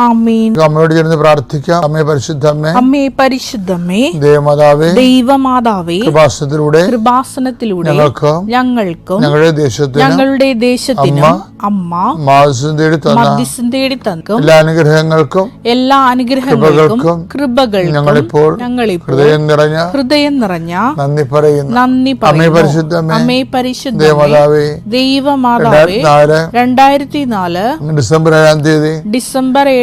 ആമീൻ. അമ്മയോട് ചേർന്ന് പ്രാർത്ഥിക്കാം. അമ്മേ പരിശുദ്ധ അമ്മേ അമ്മേ പരിശുദ്ധമേ ദേവമാതാവേ ദൈവമാതാവേ കൃപാസനത്തിലൂടെ കൃപാസനത്തിലൂടെ ഞങ്ങൾക്ക് ഞങ്ങൾക്കും ഞങ്ങളുടെ ദേശത്തിന് ഞങ്ങളുടെ ദേശത്തിന് അമ്മ മാസം തേടി തന്ന മധ്യസ്ഥം തേടി തന്നക്കും എല്ലാ അനുഗ്രഹങ്ങൾക്കും എല്ലാ അനുഗ്രഹങ്ങൾക്കും കൃപകൾ ഞങ്ങളിപ്പോൾ ഞങ്ങളിപ്പോൾ ഹൃദയം നിറഞ്ഞ ഹൃദയം നിറഞ്ഞ നന്ദി പറയുന്നു. നന്ദി അമ്മേ പരിശുദ്ധമ്മേ പരിശുദ്ധ അമ്മേ അമ്മേ പരിശുദ്ധ ദേവമാതാവേ ദൈവമാതാവേ രണ്ടായിരത്തി നാല് ഡിസംബർ ഏഴാം തീയതി ഡിസംബർ ഏഴാം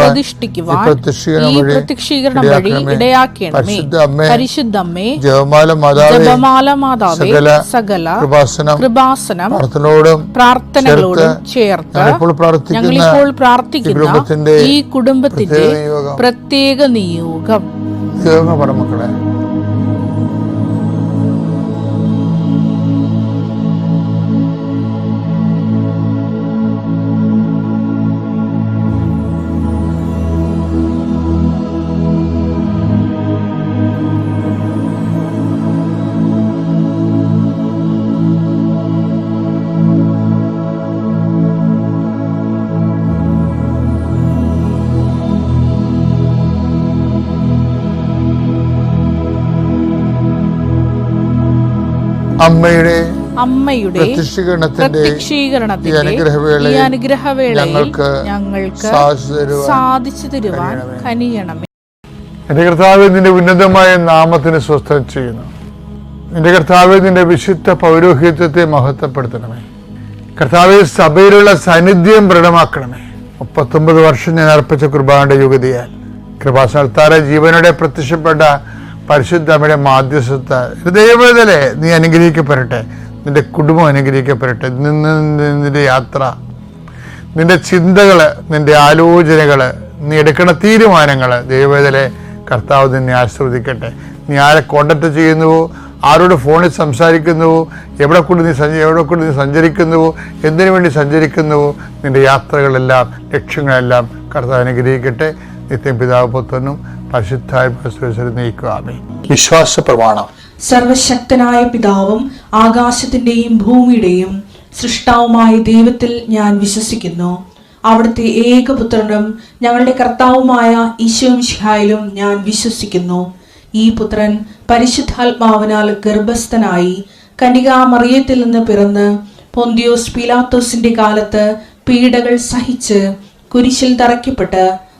പ്രതിഷ്ഠിക്കുവാൻ പ്രത്യക്ഷീകരണം വഴി ഇടയാക്കണമേ. ജപമാല മാതാവേ സകല കൃപാസനം പ്രാർത്ഥനയോടും പ്രാർത്ഥനകളോടും ചേർത്ത് ഞങ്ങളിപ്പോൾ പ്രാർത്ഥിക്കുന്ന ഈ കുടുംബത്തിന്റെ പ്രത്യേക നിയോഗം. മക്കളെ നിയോഗം. ദൈവങ്ങൾ അമ്മയുടെ അമ്മയുടെ പ്രത്യക്ഷീകരണത്തിന്റെ അനുഗ്രഹവേളയിൽ ഞങ്ങൾക്ക് ഞങ്ങൾക്ക് സാധിച്ചു തരുവാൻ കനിയണമേ. എന്റെ കർത്താവ് നിന്റെ ഉന്നതമായ നാമത്തിന് സ്വസ്ഥം ചെയ്യുന്നു. നിന്റെ കർത്താവ് നിന്റെ വിശുദ്ധ പൗരോഹിത്യത്തെ മഹത്വപ്പെടുത്തണമേ. കർത്താവ് സഭയിലുള്ള സാന്നിധ്യം ദൃഢമാക്കണമേ. മുപ്പത്തൊമ്പത് വർഷം ഞാൻ അർപ്പിച്ച കുർബാനയുടെ യുഗതിയാൽ കൃപാസനത്താറെ ജീവനോടെ പ്രത്യക്ഷപ്പെട്ട പരിശുദ്ധമ്മയുടെ മാധ്യസ്ഥ ഹൃദയവേദലെ നീ അനുഗ്രഹിക്കപ്പെടട്ടെ. നിന്റെ കുടുംബം അനുഗ്രഹിക്കപ്പെടട്ടെ. നിന്ന് നിന്റെ യാത്ര. നിന്റെ ചിന്തകൾ നിന്റെ ആലോചനകൾ നീ എടുക്കുന്ന തീരുമാനങ്ങൾ ദൈവവേദലെ കർത്താവ് നിന്നെ ആസ്വദിക്കട്ടെ നീ ആരെ കോണ്ടാക്ട് ചെയ്യുന്നുവോ? ആരോട് ഫോണിൽ സംസാരിക്കുന്നുവോ? എവിടെ കൊണ്ട് നീ സഞ്ച എവിടെ കൊണ്ട് നീ സഞ്ചരിക്കുന്നുവോ? എന്തിനു വേണ്ടി സഞ്ചരിക്കുന്നുവോ? നിന്റെ യാത്രകളെല്ലാം ലക്ഷ്യങ്ങളെല്ലാം കർത്താവ് അനുഗ്രഹിക്കട്ടെ. നിത്യം പിതാവ് പുത്രനും പരിശുദ്ധായ വിശ്വാസപ്രമാണം വിശ്വാസ പ്രമാണം. സർവശക്തനായ പിതാവും ആകാശത്തിന്റെയും ഭൂമിയുടെയും സൃഷ്ടാവുമായ ദൈവത്തിൽ ഞാൻ വിശ്വസിക്കുന്നു. അവിടുത്തെ ഏകപുത്രനും ഞങ്ങളുടെ കർത്താവുമായ ഈശോമിഷിഹായിലും ഞാൻ വിശ്വസിക്കുന്നു. ഈ പുത്രൻ പരിശുദ്ധാത്മാവിനാൽ ഗർഭസ്ഥനായി കനികാമറിയത്തിൽ നിന്ന് പിറന്ന് പൊന്തിയോസ് പിലാത്തോസിന്റെ കാലത്ത് പീഡകൾ സഹിച്ച് കുരിശിൽ തറയ്ക്കപ്പെട്ട്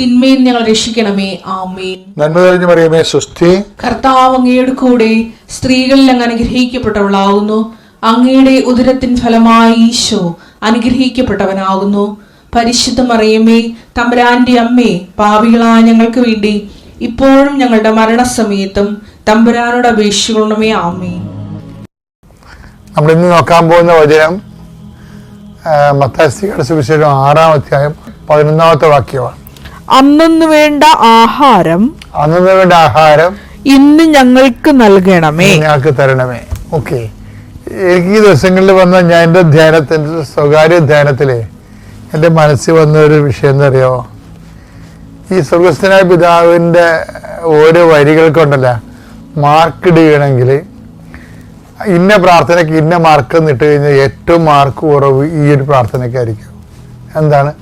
തിന്മയിൽ ഞങ്ങൾ രക്ഷിക്കണമേ. ആമേൻ. നന്മ തെളിഞ്ഞു പറയുമേ സുസ്ഥി കർത്താവ് അങ്ങയുടെ കൂടെ സ്ത്രീകളിൽ അങ്ങ് അനുഗ്രഹിക്കപ്പെട്ടവളാകുന്നു അങ്ങയുടെ ഉദരത്തിൻ ഫലമായി ഈശോ അനുഗ്രഹിക്കപ്പെട്ടവനാകുന്നു. പരിശുദ്ധ മറിയമേ തമ്പുരാന്റെ അമ്മേ പാവികളായ ഞങ്ങൾക്ക് വേണ്ടി ഇപ്പോഴും ഞങ്ങളുടെ മരണസമയത്തും തമ്പുരാനോട് അപേക്ഷിക്കണമേ. ആമേ നമ്മൾ ഇന്ന് നോക്കാൻ പോകുന്ന വചനം മത്താസ്തികളുടെ സുവിശേഷം ആറാം അധ്യായം പതിനൊന്നാമത്തെ വാക്യമാണ്. അന്നു വേണ്ട ആഹാരം അന്നു വേണ്ട ആഹാരം ഇന്ന് ഞങ്ങൾക്ക് നൽകണമേ. ഞങ്ങൾക്ക് തരണമേ. ഓക്കെ. എനിക്ക് ഈ ദിവസങ്ങളിൽ വന്ന ഞാൻ എന്റെ ധ്യാനത്തിന്റെ സ്വകാര്യ ധ്യാനത്തിൽ എന്റെ മനസ്സിൽ വന്ന ഒരു വിഷയം അറിയാമോ ഈ സ്വർഗസ്ഥനായ പിതാവിന്റെ ഓരോ വരികൾക്കുണ്ടല്ല. മാർക്ക് ഇടുകയാണെങ്കിൽ ഇന്ന പ്രാർത്ഥനയ്ക്ക് ഇന്ന മാർക്ക് നിട്ട് കഴിഞ്ഞാൽ ഏറ്റവും മാർക്ക് കുറവ് ഈ ഒരു പ്രാർത്ഥനയ്ക്കായിരിക്കും. എന്താണ്?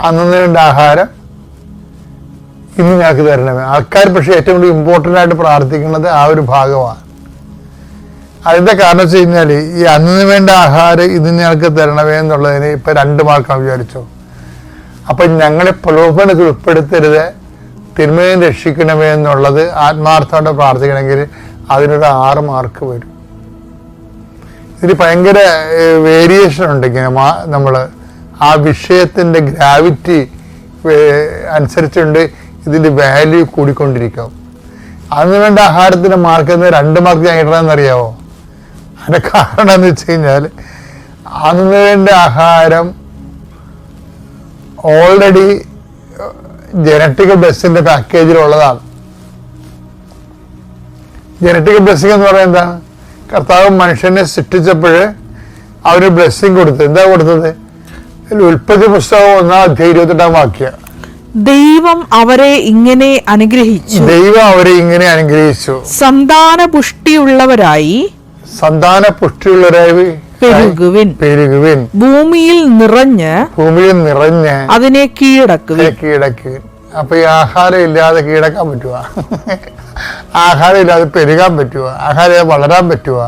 അന്നു വേണ്ട ആഹാരം ഇന്ന് ഞങ്ങൾക്ക് തരണമേ ആൾക്കാർ പക്ഷേ ഏറ്റവും കൂടുതൽ ഇമ്പോർട്ടന്റ് ആയിട്ട് പ്രാർത്ഥിക്കുന്നത് ആ ഒരു ഭാഗമാണ്. അതിന്റെ കാരണം വെച്ച് കഴിഞ്ഞാൽ ഈ അന്നിന് വേണ്ട ആഹാരം ഇന്ന് ഞങ്ങൾക്ക് തരണമേ എന്നുള്ളതിന് ഇപ്പം രണ്ട് മാർക്കാണ് വിചാരിച്ചു. അപ്പം ഞങ്ങളെ പ്രലോഭനത്തിൽ ഉൾപ്പെടുത്തരുത് തിന്മയും രക്ഷിക്കണമേ എന്നുള്ളത് ആത്മാർത്ഥമായിട്ട് പ്രാർത്ഥിക്കണമെങ്കിൽ അതിനൊരു ആറ് മാർക്ക് വരും. ഇതിന് ഭയങ്കര വേരിയേഷൻ ഉണ്ട് ഇങ്ങനെ. നമ്മൾ ആ വിഷയത്തിന്റെ ഗ്രാവിറ്റി അനുസരിച്ചുണ്ട് ഇതിന്റെ വാല്യൂ കൂടിക്കൊണ്ടിരിക്കും. അതിന് വേണ്ട ആഹാരത്തിന്റെ മാർക്ക് രണ്ട് മാർക്ക് ഞാൻ ഇടണമെന്ന് അറിയാവോ അതിന്റെ കാരണം എന്ന് വെച്ച് കഴിഞ്ഞാൽ അന്ന് വേണ്ട ആഹാരം ഓൾറെഡി ജനറ്റിക് ബ്ലസ്സിന്റെ പാക്കേജിലുള്ളതാണ് ജനറ്റിക് ബ്ലെസ്സിങ് എന്ന് പറയുന്നത് എന്താണ് കർത്താവ് മനുഷ്യനെ സൃഷ്ടിച്ചപ്പോൾ അവന് ബ്ലെസ്സിങ് കൊടുത്തു എന്താ കൊടുത്തത്? ഉൽപ്പത്തി പുസ്തകം ഒന്നാം അധ്യായം ഇരുപത്തെട്ടാം വാക്യ. ദൈവം അവരെ ഇങ്ങനെ അനുഗ്രഹിച്ചു. ദൈവം അവരെ ഇങ്ങനെ അനുഗ്രഹിച്ചു. സന്താന പുഷ്ടിയുള്ളവരായി സന്താന പുഷ്ടിയുള്ളവരായി പെരുകുവിൻ. പെരുകുവിൻ. ഭൂമിയിൽ നിറഞ്ഞ് ഭൂമിയിൽ നിറഞ്ഞ് അതിനെ കീഴടക്കുവിൻ. കീഴടക്കുക അപ്പൊ ഈ ആഹാരം ഇല്ലാതെ കീഴടക്കാൻ പറ്റുക ആഹാരം ഇല്ലാതെ പെരുകാൻ പറ്റുക ആഹാരം വളരാൻ പറ്റുക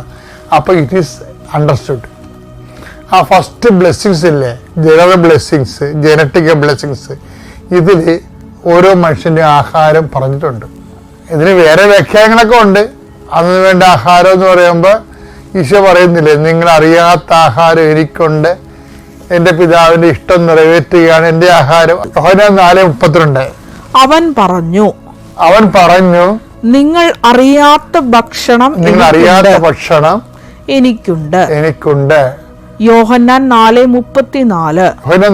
അപ്പൊ it is understood a first blessings ഇല്ലേ? ജനറൽ ബ്ലെസ്സിങ്സ് ജനറ്റിക് ബ്ലെസ്സിങ്സ് ഇതിൽ ഓരോ മനുഷ്യന്റെ ആഹാരം പറഞ്ഞിട്ടുണ്ട്. ഇതിന് വേറെ വ്യാഖ്യാനങ്ങളൊക്കെ ഉണ്ട്. അതിന് വേണ്ട ആഹാരം എന്ന് പറയുമ്പോൾ ഈശോ പറയുന്നില്ലേ നിങ്ങൾ അറിയാത്ത ആഹാരം എനിക്കുണ്ട്. എന്റെ പിതാവിന്റെ ഇഷ്ടം നിറവേറ്റുകയാണ് എന്റെ ആഹാരം. നാല് മുപ്പത്തിരണ്ട്. അവൻ പറഞ്ഞു അവൻ പറഞ്ഞു നിങ്ങൾ അറിയാത്ത ഭക്ഷണം നിങ്ങൾ അറിയാത്ത ഭക്ഷണം എനിക്കുണ്ട്. എനിക്കുണ്ട്. യോഹന്നാൻ നാല് മുപ്പത്തിനാല്.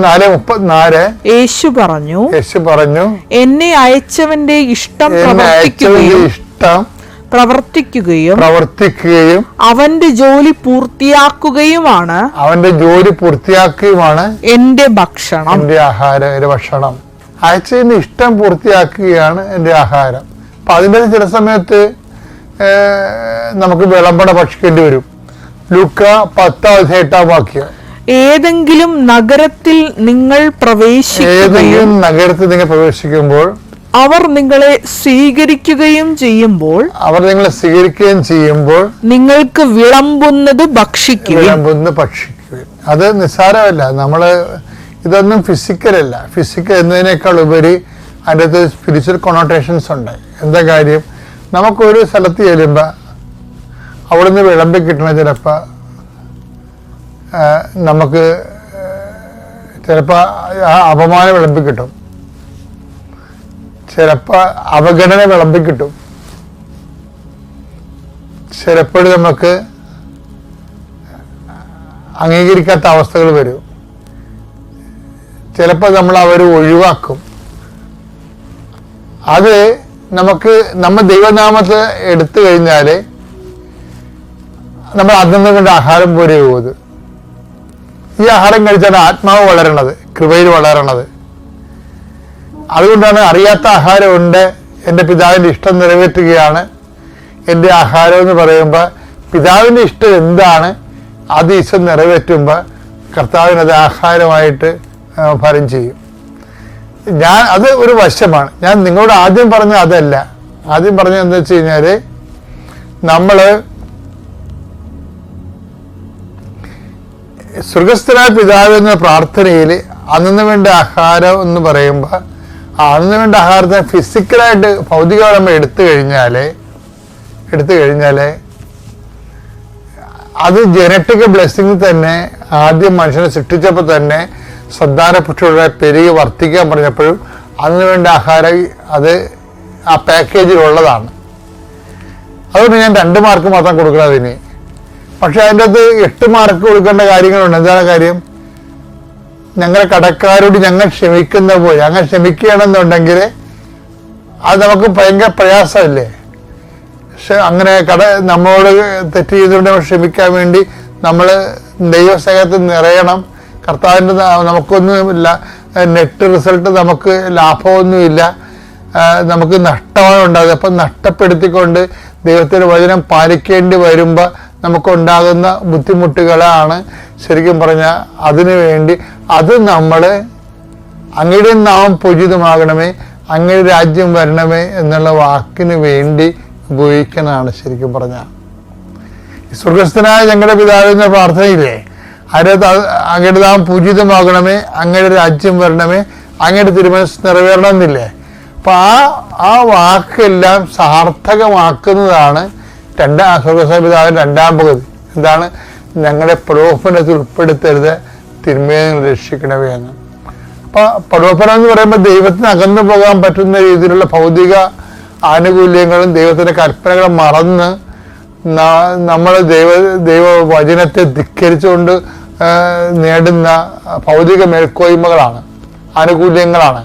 നാല് മുപ്പത്തിനാല്. യേശു പറഞ്ഞു യേശു പറഞ്ഞു എന്നെ അയച്ചവന്റെ ഇഷ്ടം പ്രവർത്തിക്കുകയും ഇഷ്ടം പ്രവർത്തിക്കുകയും പ്രവർത്തിക്കുകയും അവന്റെ ജോലി പൂർത്തിയാക്കുകയുമാണ്. അവന്റെ ജോലി പൂർത്തിയാക്കുകയുമാണ് എന്റെ ഭക്ഷണം. എന്റെ ആഹാരം എന്റെ ഭക്ഷണം. അയച്ചതിന്റെ ഇഷ്ടം പൂർത്തിയാക്കുകയാണ് എന്റെ ആഹാരം. അപ്പൊ അതിന്റെ ചില സമയത്ത് നമുക്ക് വിളമ്പട ഭക്ഷിക്കേണ്ടി വരും. ലുക്ക പത്താം വാക്യം. ഏതെങ്കിലും നഗരത്തിൽ നിങ്ങൾ പ്രവേശിക്കുകയും ഏതെങ്കിലും നഗരത്തിൽ നിങ്ങൾ പ്രവേശിക്കുമ്പോൾ അവർ നിങ്ങളെ സ്വീകരിക്കുകയും ചെയ്യുമ്പോൾ അവർ നിങ്ങളെ സ്വീകരിക്കുകയും ചെയ്യുമ്പോൾ നിങ്ങൾക്ക് വിളമ്പുന്നത് ഭക്ഷിക്കുകയും വിളമ്പുന്ന ഭക്ഷിക്കുകയും. അത് നിസ്സാരമല്ല. നമ്മൾ ഇതൊന്നും ഫിസിക്കലല്ല ഫിസിക്കൽ എന്നതിനേക്കാൾ ഉപരി അതിന്റെ അകത്ത് സ്പിരിച്വൽ കൊണോട്ടേഷൻസ് ഉണ്ട്. എന്താ കാര്യം? നമുക്കൊരു സ്ഥലത്ത് ചെല്ലുമ്പോൾ അവിടുന്ന് വിളമ്പി കിട്ടണ ചിലപ്പോൾ നമുക്ക് ചിലപ്പോൾ അപമാനം വിളമ്പി കിട്ടും. ചിലപ്പോൾ അവഗണന വിളമ്പി കിട്ടും. ചിലപ്പോൾ നമുക്ക് അംഗീകരിക്കാത്ത അവസ്ഥകൾ വരും. ചിലപ്പോൾ നമ്മൾ അവർ ഒഴിവാക്കും. അത് നമുക്ക് നമ്മൾ ദൈവനാമത്തെ എടുത്തു കഴിഞ്ഞാൽ നമ്മൾ അന്നു കൊണ്ട് ആഹാരം പോലെ പോകുന്നത്. ഈ ആഹാരം കഴിച്ചാണ് ആത്മാവ് വളരണത് കൃപയിൽ വളരണത്. അതുകൊണ്ടാണ് അറിയാത്ത ആഹാരമുണ്ട് എന്റെ പിതാവിന്റെ ഇഷ്ടം നിറവേറ്റുകയാണ്. എന്റെ ആഹാരം എന്ന് പറയുമ്പോൾ പിതാവിന്റെ ഇഷ്ടം എന്താണ് അത് ഇഷ്ടം നിറവേറ്റുമ്പോൾ കർത്താവിനത് ആഹാരമായിട്ട് ഫലം ചെയ്യും. ഞാൻ അത് ഒരു വശമാണ്. ഞാൻ നിങ്ങളോട് ആദ്യം പറഞ്ഞ അതല്ല. ആദ്യം പറഞ്ഞത് എന്താ വെച്ച് കഴിഞ്ഞാൽ നമ്മൾ സ്വർഗസ്ഥനായ പിതാവ് എന്ന പ്രാർത്ഥനയിൽ അന്നു വേണ്ട ആഹാരം എന്ന് പറയുമ്പോൾ അന്നു വേണ്ട ആഹാരത്തെ ഫിസിക്കലായിട്ട് ഭൗതികമായി എടുത്തു കഴിഞ്ഞാൽ എടുത്തു കഴിഞ്ഞാൽ അത് ജനറ്റിക് ബ്ലെസ്സിങ് തന്നെ ആദ്യം മനുഷ്യനെ സൃഷ്ടിച്ചപ്പോൾ തന്നെ സന്താന പുഷ്ടിയുടെ പെരുകി വർദ്ധിക്കാൻ പറഞ്ഞപ്പോഴും അതിനു വേണ്ട ആഹാരം അത് ആ പാക്കേജിലുള്ളതാണ് അതുകൊണ്ട് ഞാൻ രണ്ട് മാർക്ക് മാത്രം കൊടുക്കണം അതിന്. പക്ഷെ അതിന്റെ അകത്ത് എട്ട് മാർക്ക് കൊടുക്കേണ്ട കാര്യങ്ങളുണ്ട്. എന്താണ് കാര്യം? ഞങ്ങളെ കടക്കാരോട് ഞങ്ങൾ ക്ഷമിക്കുന്ന പോലെ ഞങ്ങൾ ക്ഷമിക്കുകയാണെന്നുണ്ടെങ്കിൽ അത് നമുക്ക് ഭയങ്കര പ്രയാസമല്ലേ? അങ്ങനെ കട നമ്മളോട് തെറ്റ് ചെയ്തുകൊണ്ട് നമ്മൾ ക്ഷമിക്കാൻ വേണ്ടി നമ്മൾ ദൈവസ്നേഹത്തിൽ നിറയണം. കർത്താവിന്റെ നമുക്കൊന്നും നമുക്കൊന്നുമില്ല. നെറ്റ് റിസൾട്ട് നമുക്ക് ലാഭമൊന്നുമില്ല. നമുക്ക് നഷ്ടമാണ് ഉണ്ടാകുന്നത്. അപ്പം നഷ്ടപ്പെടുത്തിക്കൊണ്ട് ദൈവത്തിന്റെ വചനം പാലിക്കേണ്ടി വരുമ്പോൾ നമുക്കുണ്ടാകുന്ന ബുദ്ധിമുട്ടുകളാണ് ശരിക്കും പറഞ്ഞാൽ അതിനു വേണ്ടി അത് നമ്മൾ അങ്ങയുടെ നാം പൂജിതമാകണമേ അങ്ങയുടെ രാജ്യം വരണമേ എന്നുള്ള വാക്കിന് വേണ്ടി ഉപയോഗിക്കുന്നതാണ് ശരിക്കും പറഞ്ഞാൽ സ്വർഗസ്ഥനായ ഞങ്ങളുടെ പിതാവിന്റെ പ്രാർത്ഥനയില്ലേ? അതിനകത്ത് അങ്ങയുടെ നാം പൂജിതമാകണമേ അങ്ങയുടെ രാജ്യം വരണമേ അങ്ങയുടെ തിരുമനസ് നിറവേറണമെന്നില്ലേ? അപ്പൊ ആ ആ വാക്കെല്ലാം സാർത്ഥകമാക്കുന്നതാണ് രണ്ടാം സ്വർഗസ്ഥ പിതാവിന്റെ രണ്ടാം പകുതി. എന്താണ്? ഞങ്ങളുടെ പ്രലോഭനത്തിൽ ഉൾപ്പെടുത്തരുത് തിന്മയെ രക്ഷിക്കണമേ എന്ന് അപ്പൊ പ്രലോഭനം എന്ന് പറയുമ്പോൾ ദൈവത്തിന് അകന്നു പോകാൻ പറ്റുന്ന രീതിയിലുള്ള ഭൗതിക ആനുകൂല്യങ്ങളും ദൈവത്തിന്റെ കൽപ്പനകളും മറന്ന് നമ്മൾ ദൈവ ദൈവ വചനത്തെ ധിക്കരിച്ചുകൊണ്ട് നേടുന്ന ഭൗതിക മേൽക്കോയ്മകളാണ് ആനുകൂല്യങ്ങളാണ്.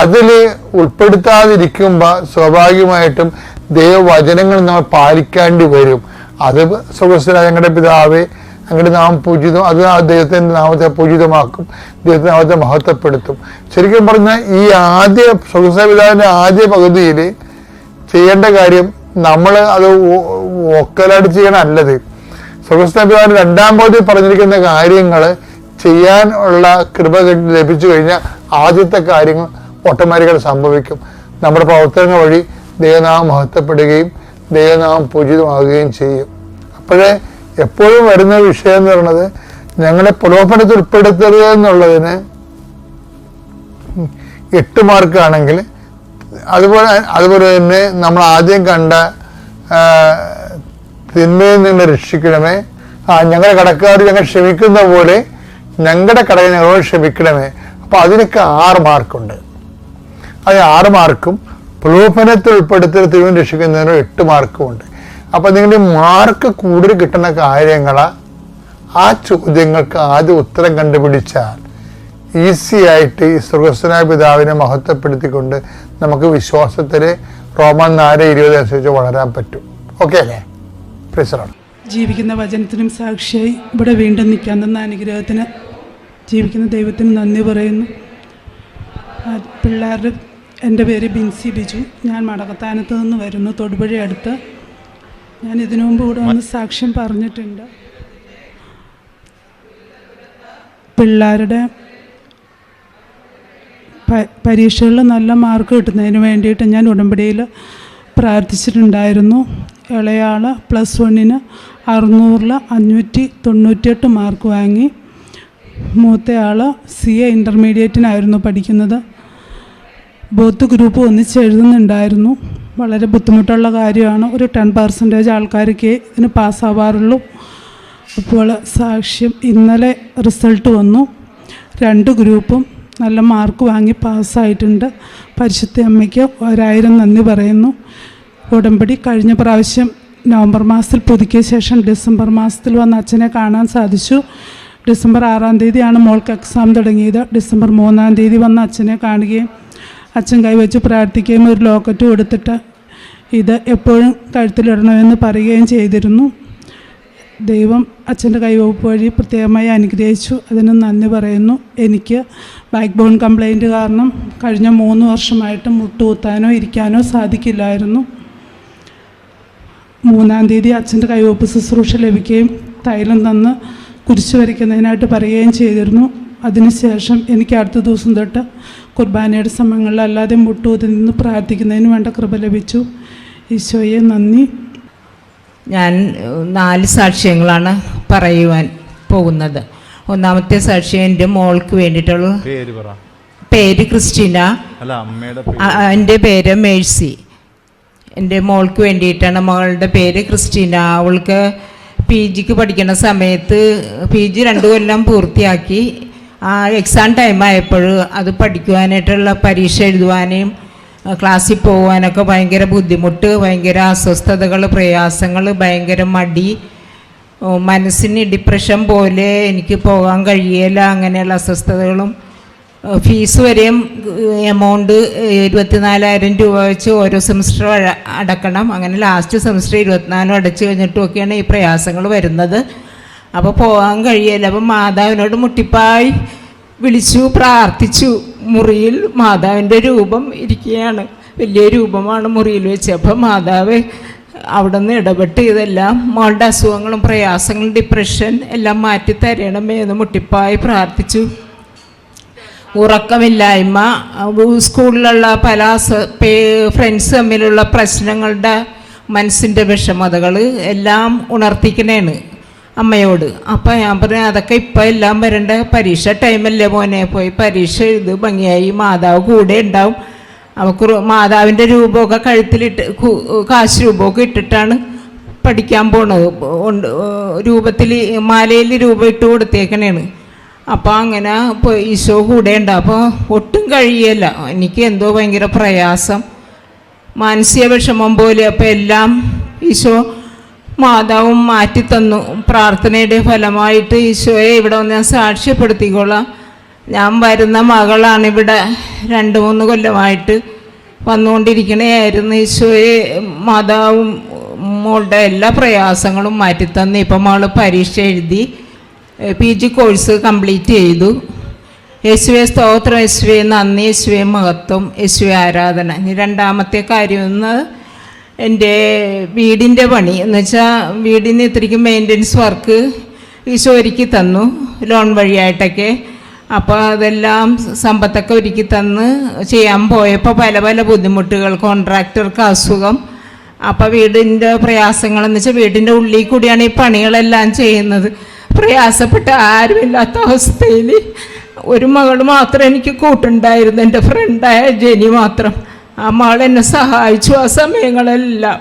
അതിൽ ഉൾപ്പെടുത്താതിരിക്കുമ്പോൾ സ്വാഭാവികമായിട്ടും ദൈവവചനങ്ങൾ നാം പാലിക്കേണ്ടി വരും. അത് സുഖസ്ഥന ഞങ്ങളുടെ പിതാവേ അങ്ങനെ നാം പൂജിതം അത് ആ ദൈവത്തിന്റെ നാമത്തെ പൂജിതമാക്കും ദൈവത്തിന്റെ നാമത്തെ മഹത്വപ്പെടുത്തും. ശരിക്കും പറഞ്ഞാൽ ഈ ആദ്യ പിതാവിന്റെ ആദ്യ പകുതിയിൽ ചെയ്യേണ്ട കാര്യം നമ്മൾ അത് ഒക്കലായിട്ട് ചെയ്യണമല്ലത് സുഖസ്ഥ പിതാവിന് രണ്ടാം പകുതി പറഞ്ഞിരിക്കുന്ന കാര്യങ്ങൾ ചെയ്യാൻ ഉള്ള കൃപ ലഭിച്ചു കഴിഞ്ഞാൽ ആദ്യത്തെ കാര്യങ്ങൾ ഓട്ടോമാറ്റിക്കായിട്ട് സംഭവിക്കും. നമ്മുടെ പ്രവർത്തനങ്ങൾ വഴി ദൈവനാമം മഹത്വപ്പെടുകയും ദൈവനാമം പൂജിതമാകുകയും ചെയ്യും. അപ്പോഴേ എപ്പോഴും വരുന്ന വിഷയം എന്ന് പറയുന്നത് ഞങ്ങളെ പ്രലോഭനത്തിൽ ഉൾപ്പെടുത്തരുത് എന്നുള്ളതിന് എട്ട് മാർക്കാണെങ്കിൽ അതുപോലെ അതുപോലെ തന്നെ നമ്മൾ ആദ്യം കണ്ട തിന്മയിൽ നിന്ന് രക്ഷിക്കണമേ. ആ ഞങ്ങളുടെ കടക്കാർ ഞങ്ങൾ ക്ഷമിക്കുന്ന പോലെ ഞങ്ങളുടെ കടകൾ ഞങ്ങളോട് ക്ഷമിക്കണമേ. അപ്പം അതിനൊക്കെ ആറ് മാർക്കുണ്ട് അത് ആറ് മാർക്കും പ്രലോഭനത്തിൽ ഉൾപ്പെടുത്തി തിരുവൻ രക്ഷിക്കുന്നതിന് എട്ട് മാർക്കും ഉണ്ട് അപ്പൊ നിങ്ങളുടെ മാർക്ക് കൂടുതൽ കിട്ടുന്ന കാര്യങ്ങളാ. ആ ചോദ്യങ്ങൾക്ക് ആദ്യം ഉത്തരം കണ്ടുപിടിച്ചാൽ ഈസി ആയിട്ട് ഈ സുഹൃസ്തനായ പിതാവിനെ മഹത്വപ്പെടുത്തിക്കൊണ്ട് നമുക്ക് വിശ്വാസത്തിൽ റോമൻ നാല് ഇരുപത് അനുസരിച്ച് വളരാൻ പറ്റും. ഓക്കെ അല്ലേ? പ്രിസറാണ് ജീവിക്കുന്ന വചനത്തിനും സാക്ഷിയായി ഇവിടെ വീണ്ടും നിൽക്കാൻ തന്ന അനുഗ്രഹത്തിന് ജീവിക്കുന്ന ദൈവത്തിന് നന്ദി പറയുന്നു. പിള്ളേരുടെ എന്റെ പേര് ബിൻസി ബിജു. ഞാൻ മടക്കത്താനത്ത് നിന്ന് വരുന്നു. തൊടുപുഴ അടുത്ത്. ഞാൻ ഇതിനു മുമ്പ് ഇവിടെ വന്ന് സാക്ഷ്യം പറഞ്ഞിട്ടുണ്ട്. പിള്ളേരുടെ പരീക്ഷകളിൽ നല്ല മാർക്ക് കിട്ടുന്നതിന് വേണ്ടിയിട്ട് ഞാൻ ഉടമ്പടിയിൽ പ്രാർത്ഥിച്ചിട്ടുണ്ടായിരുന്നു. ഇളയാൾ പ്ലസ് വണ്ണിന് അറുന്നൂറിൽ അഞ്ഞൂറ്റി തൊണ്ണൂറ്റിയെട്ട് മാർക്ക് വാങ്ങി. മൂത്തയാൾ സി എ ഇന്റർമീഡിയറ്റിനായിരുന്നു പഠിക്കുന്നത്. ബോത്ത് ഗ്രൂപ്പ് ഒന്നിച്ച് എഴുതുന്നുണ്ടായിരുന്നു. വളരെ ബുദ്ധിമുട്ടുള്ള കാര്യമാണ്. ഒരു ടെൻ പെർസെന്റേജ് ആൾക്കാർക്ക് ഇതിന് പാസ്സാവാറുള്ളൂ അപ്പോൾ സാക്ഷ്യം ഇന്നലെ റിസൾട്ട് വന്നു. രണ്ട് ഗ്രൂപ്പും നല്ല മാർക്ക് വാങ്ങി പാസ്സായിട്ടുണ്ട് പരിശുദ്ധ അമ്മയ്ക്ക് ഒരായിരം നന്ദി പറയുന്നു. ഉടമ്പടി കഴിഞ്ഞ പ്രാവശ്യം നവംബർ മാസത്തിൽ പുതുക്കിയ ശേഷം ഡിസംബർ മാസത്തിൽ വന്ന് അച്ഛനെ കാണാൻ സാധിച്ചു. ഡിസംബർ ആറാം തീയതിയാണ് മോൾക്ക് എക്സാം തുടങ്ങിയത്. ഡിസംബർ മൂന്നാം തീയതി വന്ന് അച്ഛനെ കാണുകയും അച്ഛൻ കൈവച്ച് പ്രാർത്ഥിക്കുകയും ഒരു ലോക്കറ്റ് കൊടുത്തിട്ട് ഇത് എപ്പോഴും കഴുത്തിലിടണമെന്ന് പറയുകയും ചെയ്തിരുന്നു. ദൈവം അച്ഛന്റെ കൈവപ്പ് വഴി പ്രത്യേകമായി അനുഗ്രഹിച്ചു. അതിന് നന്ദി പറയുന്നു. എനിക്ക് ബാക്ക് ബോൺ കംപ്ലൈന്റ് കാരണം കഴിഞ്ഞ മൂന്ന് വർഷമായിട്ട് മുട്ടുകുത്താനോ ഇരിക്കാനോ സാധിക്കില്ലായിരുന്നു. മൂന്നാം തീയതി അച്ഛന്റെ കൈവപ്പ് ശുശ്രൂഷ ലഭിക്കുകയും തൈലം തന്ന് കുരിശ് വരയ്ക്കുന്നതിനായിട്ട് പറയുകയും ചെയ്തിരുന്നു. അതിനുശേഷം എനിക്ക് അടുത്ത ദിവസം തൊട്ട് കുർബാനയുടെ സമയങ്ങളിൽ അല്ലാതെ മുട്ടുകുത്തി നിന്ന് പ്രാർത്ഥിക്കുന്നതിന് വേണ്ട കൃപ ലഭിച്ചു. ഈശോയെ നന്ദി. ഞാൻ നാല് സാക്ഷ്യങ്ങളാണ് പറയുവാൻ പോകുന്നത്. ഒന്നാമത്തെ സാക്ഷ്യം എന്റെ മോൾക്ക് വേണ്ടിയിട്ടുള്ള പേര് പറ. പേര് ക്രിസ്റ്റീന. എന്റെ പേര് മേഴ്സി. എന്റെ മോൾക്ക് വേണ്ടിയിട്ടാണ് മകളുടെ പേര് ക്രിസ്റ്റീന. അവൾക്ക് പി ജിക്ക് പഠിക്കുന്ന സമയത്ത് പി ജി രണ്ട് കൊല്ലം പൂർത്തിയാക്കി. ആ എക്സാം ടൈം ആയപ്പോൾ അത് പഠിക്കുവാനായിട്ടുള്ള പരീക്ഷ എഴുതുവാനും ക്ലാസ്സിൽ പോകാനൊക്കെ ഭയങ്കര ബുദ്ധിമുട്ട് ഭയങ്കര അസ്വസ്ഥതകൾ പ്രയാസങ്ങൾ ഭയങ്കര മടി. മനസ്സിന് ഡിപ്രഷൻ പോലെ എനിക്ക് പോകാൻ കഴിയില്ല അങ്ങനെയുള്ള അസ്വസ്ഥതകളും. ഫീസ് വരെയും എമൗണ്ട് ഇരുപത്തിനാലായിരം രൂപ വെച്ച് ഓരോ സെമിസ്റ്റർ അടക്കണം. അങ്ങനെ ലാസ്റ്റ് സെമിസ്റ്റർ ഇരുപത്തിനാലും അടച്ചു കഴിഞ്ഞിട്ടുമൊക്കെയാണ് ഈ പ്രയാസങ്ങൾ വരുന്നത്. അപ്പോൾ പോകാൻ കഴിയല്ല. അപ്പം മാതാവിനോട് മുട്ടിപ്പായി വിളിച്ചു പ്രാർത്ഥിച്ചു. മുറിയിൽ മാതാവിന്റെ രൂപം ഇരിക്കുകയാണ്. വലിയ രൂപമാണ് മുറിയിൽ വെച്ച്. അപ്പം മാതാവ് അവിടെ നിന്ന് ഇടപെട്ട് ഇതെല്ലാം മോളുടെ അസുഖങ്ങളും പ്രയാസങ്ങളും ഡിപ്രഷൻ എല്ലാം മാറ്റി തരണമേ എന്ന് മുട്ടിപ്പായി പ്രാർത്ഥിച്ചു. ഉറക്കമില്ലായ്മ. സ്കൂളിലുള്ള പല ഫ്രണ്ട്സ് തമ്മിലുള്ള പ്രശ്നങ്ങളുടെ മനസ്സിന്റെ വിഷമതകൾ എല്ലാം ഉണർത്തിക്കണേണ്. അമ്മയോട്. അപ്പം ഞാൻ പറഞ്ഞു അതൊക്കെ ഇപ്പം എല്ലാം വരേണ്ട. പരീക്ഷ ടൈമല്ലേ മോനെ. പോയി പരീക്ഷ എഴുത്. ഭംഗിയായി. മാതാവ് കൂടെ ഉണ്ടാവും. അവക്ക് മാതാവിന്റെ രൂപമൊക്കെ കഴുത്തിലിട്ട് കാശ് രൂപമൊക്കെ ഇട്ടിട്ടാണ് പഠിക്കാൻ പോണത്. ഉണ്ട് രൂപത്തിൽ മാലയിൽ രൂപം ഇട്ട് കൊടുത്തേക്കണേണ്. അപ്പോൾ അങ്ങനെ ഇപ്പോൾ ഈശോ കൂടെ ഉണ്ട്. അപ്പോൾ ഒട്ടും കഴിയല്ല എനിക്ക് എന്തോ ഭയങ്കര പ്രയാസം. മാനസിക വിഷമം പോലെ. അപ്പോൾ എല്ലാം ഈശോ മാതാവും മാറ്റിത്തന്നു പ്രാർത്ഥനയുടെ ഫലമായിട്ട് ഈശോയെ ഇവിടെ വന്ന് ഞാൻ സാക്ഷ്യപ്പെടുത്തിക്കോളാം. ഞാൻ വരുന്ന മകളാണ് ഇവിടെ രണ്ട് മൂന്ന് കൊല്ലമായിട്ട് വന്നുകൊണ്ടിരിക്കണേയായിരുന്നു. ഈശോയെ മാതാവും മോളുടെ എല്ലാ പ്രയാസങ്ങളും മാറ്റിത്തന്ന് ഇപ്പം മകൾ പരീക്ഷ എഴുതി പി ജി കോഴ്സ് കംപ്ലീറ്റ് ചെയ്തു. യേശുവെ സ്തോത്രം. യേശുവെ നന്ദി. യേശുവെ മഹത്വം. യേശുവെ ആരാധന. ഇനി രണ്ടാമത്തെ കാര്യം എന്ന് എന്റെ വീടിന്റെ പണി. എന്ന് വെച്ചാൽ വീടിന് ഇത്രയ്ക്കും മെയിന്റനൻസ് വർക്ക് ഈശോ ഒരുക്കി തന്നു ലോൺ വഴിയായിട്ടൊക്കെ. അപ്പോൾ അതെല്ലാം സമ്പത്തൊക്കെ ഒരുക്കി തന്ന് ചെയ്യാൻ പോയപ്പോൾ പല പല ബുദ്ധിമുട്ടുകൾ കോൺട്രാക്ടർക്ക് അസുഖം. അപ്പോൾ വീടിന്റെ പ്രയാസങ്ങളെന്ന് വെച്ചാൽ വീടിന്റെ ഉള്ളിൽ കൂടിയാണ് ഈ പണികളെല്ലാം ചെയ്യുന്നത്. പ്രയാസപ്പെട്ട ആരുമില്ലാത്ത അവസ്ഥയിൽ ഒരു മകൾ മാത്രം എനിക്ക് കൂട്ടുണ്ടായിരുന്നു. എന്റെ ഫ്രണ്ടായ ജെനി മാത്രം. ആ എന്നെ സഹായിച്ചു ആ സമയങ്ങളെല്ലാം.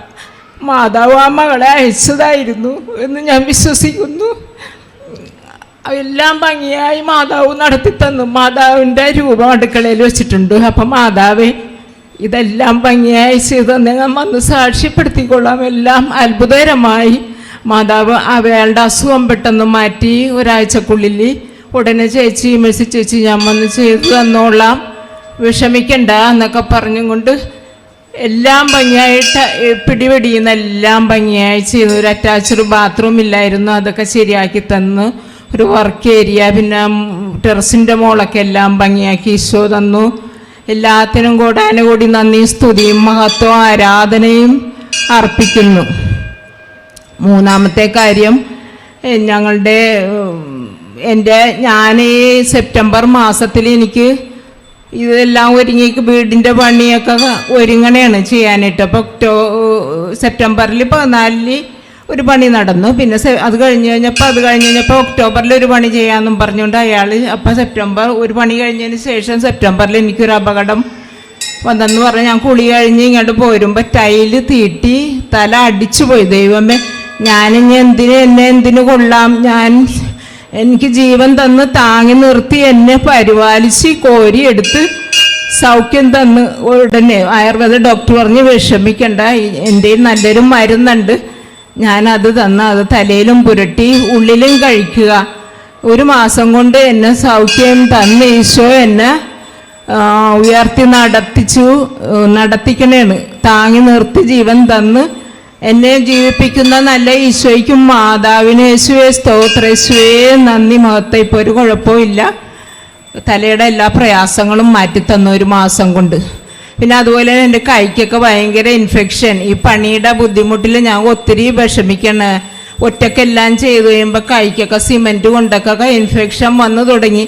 മാതാവ് ആ മകളെ അയച്ചതായിരുന്നു എന്ന് ഞാൻ വിശ്വസിക്കുന്നു. എല്ലാം ഭംഗിയായി മാതാവ് നടത്തി തന്നു. മാതാവിന്റെ രൂപം അടുക്കളയിൽ വെച്ചിട്ടുണ്ട്. അപ്പം മാതാവേ ഇതെല്ലാം ഭംഗിയായി ചെയ്ത് നിങ്ങൾ വന്ന് സാക്ഷ്യപ്പെടുത്തിക്കൊള്ളാം. എല്ലാം അത്ഭുതകരമായി. മാതാവ് അവയാളുടെ അസുഖം പെട്ടെന്ന് മാറ്റി ഒരാഴ്ചക്കുള്ളിൽ ഉടനെ ചേച്ചി മെസ്സി ചേച്ചി ഞാൻ വന്ന് ചെയ്തു തന്നോളാം. വിഷമിക്കണ്ട എന്നൊക്കെ പറഞ്ഞും കൊണ്ട് എല്ലാം ഭംഗിയായിട്ട് പിടിപിടിയുന്ന എല്ലാം ഭംഗിയായി ചെയ്തു. ഒരു അറ്റാച്ച്ഡ് ബാത്റൂം ഇല്ലായിരുന്നു. അതൊക്കെ ശരിയാക്കി തന്നു. ഒരു വർക്ക് ഏരിയ പിന്നെ ടെറസിന്റെ മോളൊക്കെ എല്ലാം ഭംഗിയാക്കി ഈശോ തന്നു. എല്ലാത്തിനും കൂടാനുകൂടി നന്ദി സ്തുതിയും മഹത്വം ആരാധനയും അർപ്പിക്കുന്നു. മൂന്നാമത്തെ കാര്യം ഞങ്ങളുടെ എന്റെ ഞാൻ ഈ സെപ്റ്റംബർ മാസത്തിൽ എനിക്ക് ഇതെല്ലാം ഒരുങ്ങി വീടിന്റെ പണിയൊക്കെ ഒരുങ്ങണയാണ് ചെയ്യാനായിട്ട്. അപ്പോൾ ഒക്ടോ സെപ്റ്റംബറിൽ പതിനാലിന് ഒരു പണി നടന്നു. പിന്നെ അത് കഴിഞ്ഞ് കഴിഞ്ഞപ്പോൾ അത് കഴിഞ്ഞ് കഴിഞ്ഞപ്പോൾ ഒക്ടോബറിൽ ഒരു പണി ചെയ്യാമെന്നും പറഞ്ഞുകൊണ്ട് അയാൾ അപ്പോൾ സെപ്റ്റംബർ ഒരു പണി കഴിഞ്ഞതിന് ശേഷം സെപ്റ്റംബറിൽ എനിക്കൊരു അപകടം വന്നെന്ന് പറഞ്ഞ് ഞാൻ കുളി കഴിഞ്ഞ് ഇങ്ങോട്ട് പോരുമ്പോൾ ടൈൽ തീട്ടി തല അടിച്ചു പോയി. ദൈവമേ ഞാനിനി എന്തിന് എന്നെ എന്തിനു കൊള്ളാം? ഞാൻ എനിക്ക് ജീവൻ തന്ന് താങ്ങി നിർത്തി എന്നെ പരിപാലിച്ച് കോരി എടുത്ത് സൗഖ്യം തന്ന് ഉടനെ ആയുർവേദ ഡോക്ടർ പറഞ്ഞ് വിഷമിക്കണ്ട. എന്റെ നല്ലൊരു മരുന്നുണ്ട്. ഞാനത് തന്ന് അത് തലയിലും പുരട്ടി ഉള്ളിലും കഴിക്കുക. ഒരു മാസം കൊണ്ട് എന്നെ സൗഖ്യം തന്ന് ഈശോ എന്നെ ഉയർത്തി നടത്തിച്ചു നടത്തിക്കണേന്ന് താങ്ങി നിർത്തി ജീവൻ തന്ന് എന്നെ ജീവിപ്പിക്കുന്ന നല്ല ഈശോയ്ക്കും മാതാവിന് യേശുവേ സ്തോത്ര യേശുവേ. നന്ദി മഹത്വം ഇപ്പോൾ ഒരു കുഴപ്പമില്ല തലയുടെ എല്ലാ പ്രയാസങ്ങളും മാറ്റിത്തന്നു ഒരു മാസം കൊണ്ട്. പിന്നെ അതുപോലെ എന്റെ കൈക്കൊക്കെ ഭയങ്കര ഇൻഫെക്ഷൻ ഈ പണിയുടെ ബുദ്ധിമുട്ടിൽ ഞാൻ ഒത്തിരി വിഷമിക്കണ. ഒറ്റക്കെല്ലാം ചെയ്ത് കഴിയുമ്പോൾ കൈക്കൊക്കെ സിമെന്റ് കൊണ്ടൊക്കെ ഇൻഫെക്ഷൻ വന്നു തുടങ്ങി.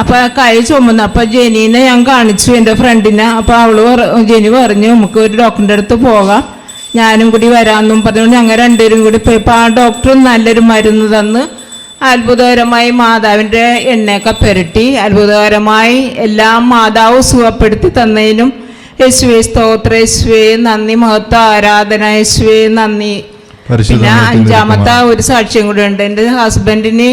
അപ്പോൾ കൈ ചുമന്നു. അപ്പോൾ ജെനീനെ ഞാൻ കാണിച്ചു എന്റെ ഫ്രണ്ടിനെ അപ്പോൾ അവൾ ജെനി പറഞ്ഞു നമുക്ക് ഒരു ഡോക്ടറിന്റെ അടുത്ത് പോകാം. ഞാനും കൂടി വരാമെന്നും പറഞ്ഞുകൊണ്ട് ഞങ്ങൾ രണ്ടുപേരും കൂടി പോയി. അപ്പോൾ ആ ഡോക്ടറും നല്ലൊരു മരുന്ന് തന്ന് അത്ഭുതകരമായി മാതാവിന്റെ എണ്ണയൊക്കെ പുരട്ടി അത്ഭുതകരമായി എല്ലാം മാതാവ് സുഖപ്പെടുത്തി തന്നതിനും യേശുവേ സ്തോത്ര യേശുവേ നന്ദി മഹത്വ ആരാധന യേശുവേ നന്ദി. പിന്നെ അഞ്ചാമത്തെ ഒരു സാക്ഷ്യം കൂടെ ഉണ്ട്. എന്റെ ഹസ്ബൻഡിന്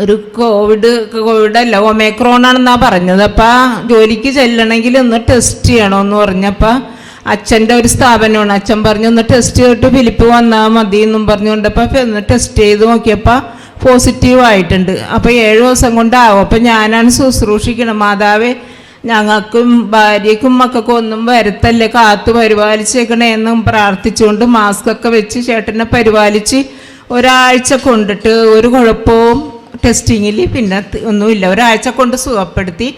ഒരു കോവിഡ് കോവിഡ് അല്ല ഒമേക്രോൺ ആണെന്നാണ് പറഞ്ഞത്. അപ്പം ജോലിക്ക് ചെല്ലണമെങ്കിൽ ഒന്ന് ടെസ്റ്റ് ചെയ്യണമെന്ന് പറഞ്ഞപ്പോൾ അച്ഛന്റെ ഒരു സ്ഥാപനമാണ്. അച്ഛൻ പറഞ്ഞു ഒന്ന് ടെസ്റ്റ് ചെയ്തിട്ട് ഫിലിപ്പ് വന്നാൽ മതി എന്നും പറഞ്ഞുകൊണ്ടപ്പോൾ ഒന്ന് ടെസ്റ്റ് ചെയ്ത് നോക്കിയപ്പോൾ പോസിറ്റീവ് ആയിട്ടുണ്ട്. അപ്പോൾ ഏഴ് ദിവസം കൊണ്ടാവും. അപ്പം ഞാനാണ് ശുശ്രൂഷിക്കണം. മാതാവേ ഞങ്ങൾക്കും ഭാര്യയ്ക്കും മക്കൾക്കും ഒന്നും വരുത്തല്ലേ? കാത്തു പരിപാലിച്ചേക്കണേ എന്നും പ്രാർത്ഥിച്ചുകൊണ്ട് മാസ്ക് ഒക്കെ വെച്ച് ചേട്ടനെ പരിപാലിച്ച് ഒരാഴ്ച കൊണ്ടിട്ട് ഒരു കുഴപ്പവും ടെസ്റ്റിങ്ങിൽ പിന്നെ ഒന്നുമില്ല. ഒരാഴ്ച കൊണ്ട് സുഖപ്പെടുത്തി.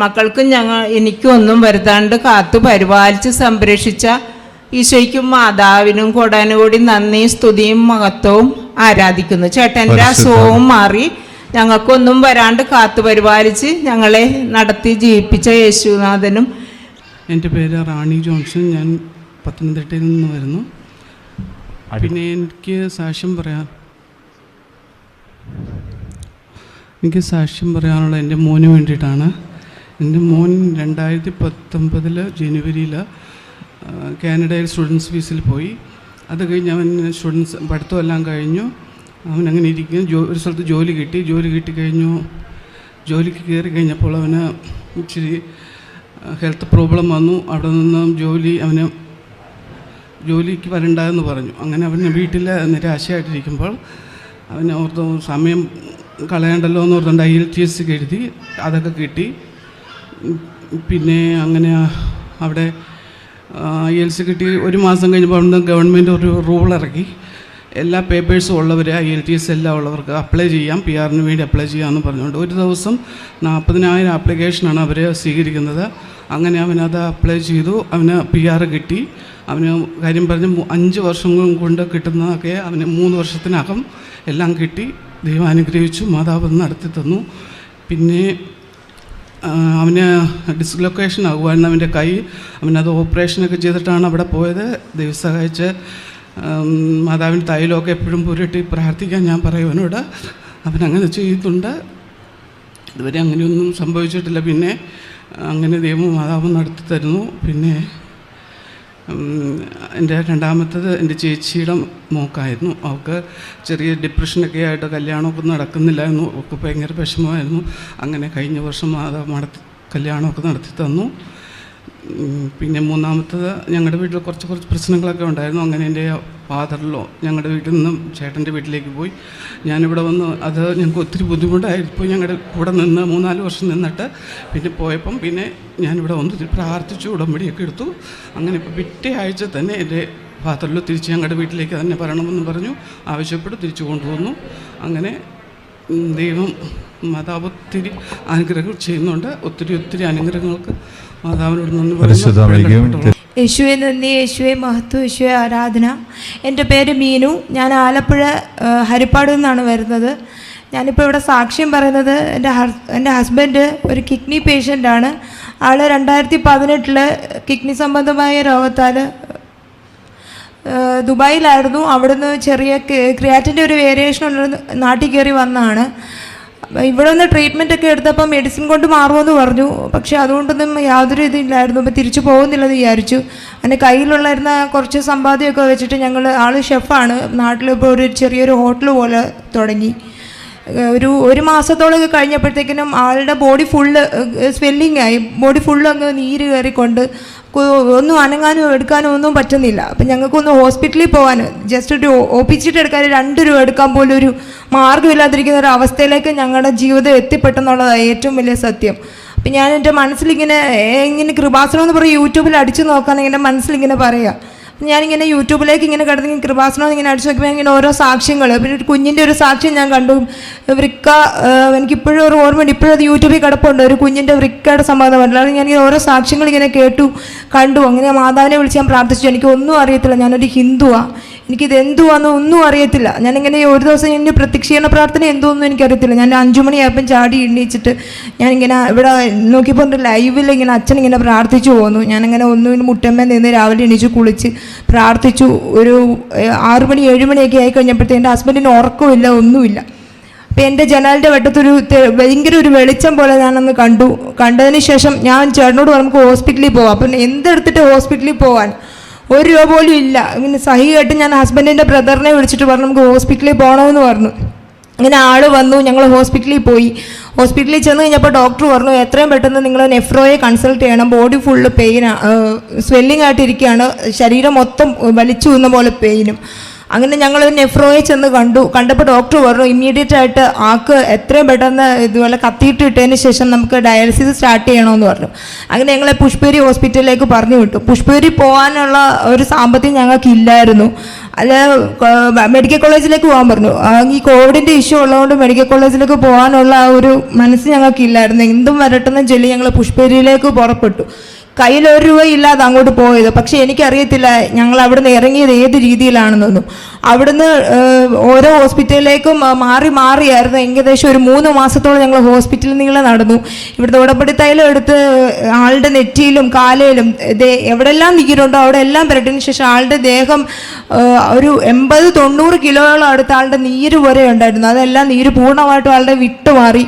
മക്കൾക്കും ഞങ്ങൾ എനിക്കും ഒന്നും വരുത്താണ്ട് കാത്തു പരിപാലിച്ച് സംരക്ഷിച്ച ഈശോയ്ക്കും മാതാവിനും കൊടാനുകൂടി നന്ദി സ്തുതിയും മഹത്വവും ആരാധിക്കുന്നു. ചേട്ടന്റെ അസുഖവും മാറി ഞങ്ങൾക്കൊന്നും വരാണ്ട് കാത്തു പരിപാലിച്ച് ഞങ്ങളെ നടത്തി ജീവിപ്പിച്ച യേശുനാഥനും എന്റെ പേര് റാണി ജോൺസൺ. ഞാൻ പത്തനംതിട്ടയിൽ നിന്ന് വരുന്നു. പിന്നെ എനിക്ക് സാക്ഷ്യം പറയാൻ എനിക്ക് സാക്ഷ്യം പറയാനുള്ള എന്റെ മോന് വേണ്ടിയിട്ടാണ്. എന്റെ മോൻ രണ്ടായിരത്തി പത്തൊമ്പതിൽ ജനുവരിയിൽ കാനഡയിൽ സ്റ്റുഡൻസ് ഫീസിൽ പോയി. അത് കഴിഞ്ഞ് അവൻ സ്റ്റുഡൻസ് പഠിത്തമെല്ലാം കഴിഞ്ഞു. അവൻ അങ്ങനെ ഇരിക്കുന്നു. ജോ ഒരു സ്ഥലത്ത് ജോലി കിട്ടി. ജോലി കിട്ടി കഴിഞ്ഞു. ജോലിക്ക് കയറി കഴിഞ്ഞപ്പോൾ അവന് ഇച്ചിരി ഹെൽത്ത് പ്രോബ്ലം വന്നു. അവിടെ നിന്ന് ജോലി അവന് ജോലിക്ക് വരണ്ടെന്ന് പറഞ്ഞു. അങ്ങനെ അവന് വീട്ടിൽ നിരാശയായിട്ടിരിക്കുമ്പോൾ അവന് ഓർത്ത് സമയം കളയണ്ടല്ലോ എന്ന് ഓർത്തുകൊണ്ട് ഐ എൽ ടി എസ് എഴുതി അതൊക്കെ കിട്ടി. പിന്നെ അങ്ങനെ അവിടെ ഐ എൽ സി കിട്ടി. ഒരു മാസം കഴിഞ്ഞപ്പോൾ അവിടുന്ന് ഗവൺമെന്റ് ഒരു റൂൾ ഇറക്കി. എല്ലാ പേപ്പേഴ്സും ഉള്ളവർ ഐ എൽ ടി എസ് എല്ലാം ഉള്ളവർക്ക് അപ്ലൈ ചെയ്യാം. പി ആറിന് വേണ്ടി അപ്ലൈ ചെയ്യാമെന്ന് പറഞ്ഞുകൊണ്ട് ഒരു ദിവസം നാൽപ്പതിനായിരം ആപ്ലിക്കേഷനാണ് അവർ സ്വീകരിക്കുന്നത്. അങ്ങനെ അവനത് അപ്ലൈ ചെയ്തു. അവന് പി ആർ കിട്ടി. അവന് കാര്യം പറഞ്ഞ് അഞ്ച് വർഷം കൊണ്ട് കിട്ടുന്നതൊക്കെ അവന് മൂന്ന് വർഷത്തിനകം എല്ലാം കിട്ടി. ദൈവം അനുഗ്രഹിച്ചു. മാതാവ് നടത്തി തന്നു. പിന്നെ അവന് ഡിസ്ലൊക്കേഷൻ ആകുമായിരുന്നു അവന്റെ കൈ. അവനത് ഓപ്പറേഷനൊക്കെ ചെയ്തിട്ടാണ് അവിടെ പോയത്. ദൈവം സഹായിച്ച് മാതാവിന് തൈലമൊക്കെ എപ്പോഴും പുരട്ടി പ്രാർത്ഥിക്കാൻ ഞാൻ പറയും അവനോട്. അവനങ്ങനെ ചെയ്തിട്ടുണ്ട്. ഇതുവരെ അങ്ങനെയൊന്നും സംഭവിച്ചിട്ടില്ല. പിന്നെ അങ്ങനെ ദൈവം മാതാവ് നടത്തി തരുന്നു പിന്നെ എന്റെ രണ്ടാമത്തത് എന്റെ ചേച്ചിയുടെ മോക്കായിരുന്നു. അവൾക്ക് ചെറിയ ഡിപ്രഷനൊക്കെ ആയിട്ട് കല്യാണമൊക്കെ നടക്കുന്നില്ലായിരുന്നു അവൾക്ക് ഭയങ്കര വിഷമമായിരുന്നു. അങ്ങനെ കഴിഞ്ഞ വർഷം മാതാ നടത്തി കല്യാണമൊക്കെ നടത്തി തന്നു. പിന്നെ മൂന്നാമത്തത് ഞങ്ങളുടെ വീട്ടിൽ കുറച്ച് കുറച്ച് പ്രശ്നങ്ങളൊക്കെ ഉണ്ടായിരുന്നു. അങ്ങനെ എന്റെ ഫാദറിലോ ഞങ്ങളുടെ വീട്ടിൽ നിന്നും ചേട്ടന്റെ വീട്ടിലേക്ക് പോയി. ഞാനിവിടെ വന്ന് അത് ഞങ്ങൾക്ക് ഒത്തിരി ബുദ്ധിമുട്ടായിപ്പോൾ ഞങ്ങളുടെ കൂടെ നിന്ന് മൂന്നാൽ വർഷം നിന്നിട്ട് പിന്നെ പോയപ്പം പിന്നെ ഞാനിവിടെ വന്ന് പ്രാർത്ഥിച്ചു ഉടമ്പടിയൊക്കെ എടുത്തു. അങ്ങനെ ഇപ്പോൾ പിറ്റേ ആഴ്ച തന്നെ എന്റെ ഫാദറിലോ തിരിച്ച് ഞങ്ങളുടെ വീട്ടിലേക്ക് തന്നെ വരണമെന്ന് പറഞ്ഞു. ആവശ്യപ്പെട്ട് തിരിച്ചു കൊണ്ടുവന്നു. അങ്ങനെ ദൈവം മാതാവ് ഒത്തിരി അനുഗ്രഹങ്ങൾ ചെയ്യുന്നുണ്ട്. ഒത്തിരി ഒത്തിരി അനുഗ്രഹങ്ങൾക്ക് മാതാവിനോട് നന്ദി പറഞ്ഞു പറയുന്നു യേശുവെ നന്ദി യേശുവെ മഹത്വം യേശുവെ ആരാധന. എന്റെ പേര് മീനു. ഞാൻ ആലപ്പുഴ ഹരിപ്പാട് നിന്നാണ് വരുന്നത്. ഞാനിപ്പോൾ ഇവിടെ സാക്ഷ്യം പറയുന്നത് എന്റെ ഹസ് എന്റെ ഹസ്ബൻഡ് ഒരു കിഡ്നി പേഷ്യന്റാണ്. ആൾ രണ്ടായിരത്തി പതിനെട്ടിൽ കിഡ്നി സംബന്ധമായ രോഗത്താൽ ദുബായിലായിരുന്നു. അവിടുന്ന് ചെറിയ ക്രിയാറ്റിന്റെ ഒരു വേരിയേഷൻ ഉള്ള നാട്ടിൽ കയറി വന്നതാണ്. ഇവിടെ നിന്ന് ട്രീറ്റ്മെന്റ് ഒക്കെ എടുത്തപ്പോൾ മെഡിസിൻ കൊണ്ട് മാറുമെന്ന് പറഞ്ഞു. പക്ഷേ അതുകൊണ്ടൊന്നും യാതൊരു ഇതില്ലായിരുന്നു. അപ്പോൾ തിരിച്ചു പോകുന്നില്ലെന്ന് വിചാരിച്ചു. അതിന്റെ കയ്യിലുള്ളായിരുന്ന കുറച്ച് സമ്പാദ്യമൊക്കെ വെച്ചിട്ട് ഞങ്ങൾ ആൾ ഷെഫാണ് നാട്ടിലിപ്പോൾ ഒരു ചെറിയൊരു ഹോട്ടൽ പോലെ തുടങ്ങി. ഒരു ഒരു മാസത്തോളം കഴിഞ്ഞപ്പോഴത്തേക്കിനും ആളുടെ ബോഡി ഫുള്ള് സ്വെല്ലിംഗ് ആയി. ബോഡി ഫുള്ള് അങ്ങ് നീര് കയറിക്കൊണ്ട് ഒന്നും അനങ്ങാനോ എടുക്കാനോ ഒന്നും പറ്റുന്നില്ല. അപ്പം ഞങ്ങൾക്കൊന്ന് ഹോസ്പിറ്റലിൽ പോകാൻ ജസ്റ്റ് ഒരു ഒ പി ചീട്ട് എടുക്കാൻ രണ്ട് രൂപ എടുക്കാൻ പോലും ഒരു മാർഗമില്ലാതിരിക്കുന്ന ഒരു അവസ്ഥയിലേക്ക് ഞങ്ങളുടെ ജീവിതം എത്തിപ്പെട്ടെന്നുള്ളതാണ് ഏറ്റവും വലിയ സത്യം അപ്പം ഞാൻ എന്റെ മനസ്സിലിങ്ങനെ ഇങ്ങനെ കൃപാസനം എന്ന് പറയും യൂട്യൂബിൽ അടിച്ചു നോക്കാൻ എന്റെ മനസ്സിലിങ്ങനെ പറയാം ഞാനിങ്ങനെ യൂട്യൂബിലേക്ക് ഇങ്ങനെ കിടന്ന് കൃപാസനം ഇങ്ങനെ അടിച്ചു നോക്കുമ്പോൾ ഇങ്ങനെ ഓരോ സാക്ഷ്യങ്ങൾ പിന്നെ ഒരു കുഞ്ഞിന്റെ ഒരു സാക്ഷ്യം ഞാൻ കണ്ടു. വൃക്ക എനിക്കിപ്പോഴും ഒരു ഓർമ്മയുണ്ട്. ഇപ്പോഴും അത് യൂട്യൂബിൽ കിടപ്പുണ്ട്. ഒരു കുഞ്ഞിന്റെ വൃക്കയുടെ സംബന്ധമായിട്ടുള്ള അത് ഞാനിങ്ങനെ ഓരോ സാക്ഷ്യങ്ങൾ ഇങ്ങനെ കേട്ടു കണ്ടു. അങ്ങനെ മാതാവിനെ വിളിച്ച് ഞാൻ പ്രാർത്ഥിച്ചു. എനിക്ക് ഒന്നും അറിയത്തില്ല. ഞാനൊരു ഹിന്ദുവാണ് എനിക്കിത് എന്തുവാന്ന് ഒന്നും അറിയത്തില്ല. ഞാനിങ്ങനെ ഒരു ദിവസം എന്റെ പ്രത്യക്ഷീകരണ പ്രാർത്ഥന എന്തോന്നും എനിക്കറിയത്തില്ല. ഞാൻ അഞ്ചു മണിയായപ്പം ചാടി എണ്ണീച്ചിട്ട് ഞാനിങ്ങനെ ഇവിടെ നോക്കിയപ്പോൾ ലൈവിൽ ഇങ്ങനെ അച്ഛൻ ഇങ്ങനെ പ്രാർത്ഥിച്ചു പോന്നു. ഞാനിങ്ങനെ ഒന്നും മുട്ടമ്മ നിന്ന് രാവിലെ എണീച്ച് കുളിച്ച് പ്രാർത്ഥിച്ചു. ഒരു ആറുമണി മണി ആയി കഴിഞ്ഞപ്പോഴത്തേക്ക് എന്റെ ഹസ്ബൻഡിന് ഉറക്കമില്ല ഒന്നുമില്ല. അപ്പം എന്റെ ജനാലിന്റെ വെട്ടത്തൊരു ഭയങ്കര ഒരു വെളിച്ചം പോലെ ഞാനന്ന് കണ്ടു. കണ്ടതിന് ശേഷം ഞാൻ ചേട്ടനോട് നമുക്ക് ഹോസ്പിറ്റലിൽ പോവാം. അപ്പം എന്തെടുത്തിട്ട് ഹോസ്പിറ്റലിൽ പോവാൻ? ഒരു രൂപ പോലും ഇല്ല. ഇങ്ങനെ സഹി കേട്ട് ഞാൻ ഹസ്ബൻഡിന്റെ ബ്രദറിനെ വിളിച്ചിട്ട് പറഞ്ഞു നമുക്ക് ഹോസ്പിറ്റലിൽ പോകണമെന്ന് പറഞ്ഞു. ഇങ്ങനെ ആൾ വന്നു ഞങ്ങൾ ഹോസ്പിറ്റലിൽ പോയി. ഹോസ്പിറ്റലിൽ ചെന്ന് കഴിഞ്ഞപ്പോൾ ഡോക്ടർ പറഞ്ഞു എത്രയും പെട്ടെന്ന് നിങ്ങൾ നെഫ്രോയെ കൺസൾട്ട് ചെയ്യണം. ബോഡി ഫുള്ള് പെയിനാണ് സ്വെല്ലിംഗ് ആയിട്ടിരിക്കുകയാണ്. ശരീരം മൊത്തം വലിച്ചു വന്ന പോലെ പെയിനും അങ്ങനെ ഞങ്ങൾ നെഫ്രോയെ ചെന്ന് കണ്ടു. കണ്ടപ്പോൾ ഡോക്ടർ പറഞ്ഞു ഇമ്മീഡിയറ്റ് ആയിട്ട് ആൾക്ക് എത്രയും പെട്ടെന്ന് ഇതുപോലെ കത്തിയിട്ട് ഇട്ടതിന് ശേഷം നമുക്ക് ഡയാലിസിസ് സ്റ്റാർട്ട് ചെയ്യണമെന്ന് പറഞ്ഞു. അങ്ങനെ ഞങ്ങളെ പുഷ്പേരി ഹോസ്പിറ്റലിലേക്ക് പറഞ്ഞു വിട്ടു. പുഷ്പേരി പോകാനുള്ള ഒരു സാമ്പത്തികം ഞങ്ങൾക്ക് ഇല്ലായിരുന്നു. അല്ല മെഡിക്കൽ കോളേജിലേക്ക് പോകാൻ പറഞ്ഞു. ഈ കോവിഡിന്റെ ഇഷ്യൂ ഉള്ളതുകൊണ്ട് മെഡിക്കൽ കോളേജിലേക്ക് പോകാനുള്ള ആ ഒരു മനസ്സ് ഞങ്ങൾക്കില്ലായിരുന്നു എന്തും വരട്ടെന്ന് ചൊല്ലി ഞങ്ങൾ പുഷ്പേരിയിലേക്ക് പുറപ്പെട്ടു. കയ്യിൽ ഒരു രൂപയില്ലാതെ അങ്ങോട്ട് പോയത്. പക്ഷെ എനിക്കറിയത്തില്ല ഞങ്ങൾ അവിടുന്ന് ഇറങ്ങിയത് ഏത് രീതിയിലാണെന്നൊന്നും. അവിടുന്ന് ഓരോ ഹോസ്പിറ്റലിലേക്കും മാറി മാറിയായിരുന്നു. ഏകദേശം ഒരു മൂന്ന് മാസത്തോളം ഞങ്ങൾ ഹോസ്പിറ്റലിൽ നീളെ നടന്നു. ഇവിടുത്തെ ഉടമ്പടി തൈലം എടുത്ത് ആളുടെ നെറ്റിയിലും കാലയിലും എവിടെല്ലാം നീരുണ്ടോ അവിടെ എല്ലാം പുരട്ടിന് ശേഷം ആളുടെ ദേഹം ഒരു എൺപത് തൊണ്ണൂറ് കിലോയോളം അടുത്ത ആളുടെ നീര് വരെ ഉണ്ടായിരുന്നു. അതെല്ലാം നീര് പൂർണമായിട്ടും ആളുടെ വിട്ടുമാറി.